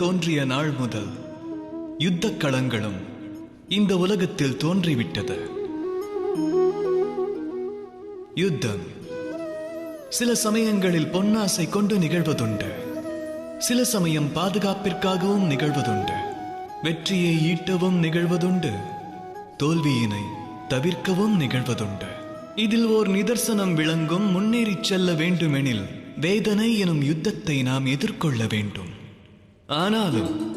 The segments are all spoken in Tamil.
தோன்றிய நாள் முதல் யுத்தக் களங்களும் இந்த உலகத்தில் தோன்றிவிட்டது. யுத்தம். சில சமயங்களில் பொன்னாசை கொண்டு நிகழ்வதுண்டு. சில சமயம் பாதுகாப்பிற்காகவும் நிகழ்வதுண்டு. வெற்றியை ஈட்டவும் நிகழ்வதுண்டு. தோல்வியினை தவிர்க்கவும் நிகழ்வதுண்டு. இதில் ஓர் நிதர்சனம் விளங்கும் முன்னேறிச் செல்ல வேண்டுமெனில் வேதனை எனும் யுத்தத்தை நாம் எதிர்கொள்ள வேண்டும். ஆனாலும்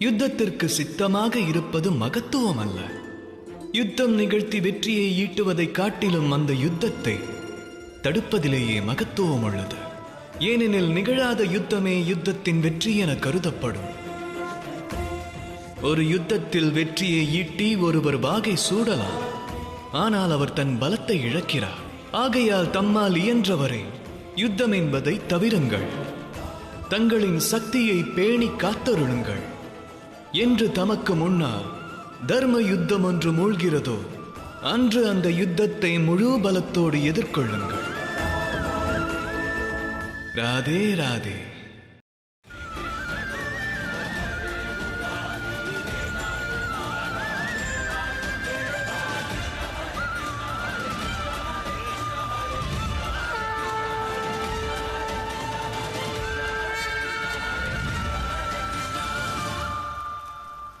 யுத்தத்திற்கு சித்தமாக இருப்பது மகத்துவம் அல்ல. யுத்தம் நிகழ்த்தி வெற்றியை ஈட்டுவதைக் காட்டிலும் அந்த யுத்தத்தை தடுப்பதிலேயே மகத்துவம் உள்ளது. ஏனெனில் நிகழாத யுத்தமே யுத்தத்தின் வெற்றி என கருதப்படும். ஒரு யுத்தத்தில் வெற்றியை ஈட்டி ஒருவர் வாகை சூடலாம். ஆனால் அவர் தன் பலத்தை இழக்கிறார். ஆகையால் தம்மால் இயன்றவரை யுத்தம் என்பதை தவிருங்கள். தங்களின் சக்தியை பேணி காத்தருளுங்கள். என்று தமக்கு முன்னால் தர்ம யுத்தம் ஒன்று மூழ்கிறதோ அன்று அந்த யுத்தத்தை முழு பலத்தோடு எதிர்கொள்ளுங்கள். ராதே ராதே.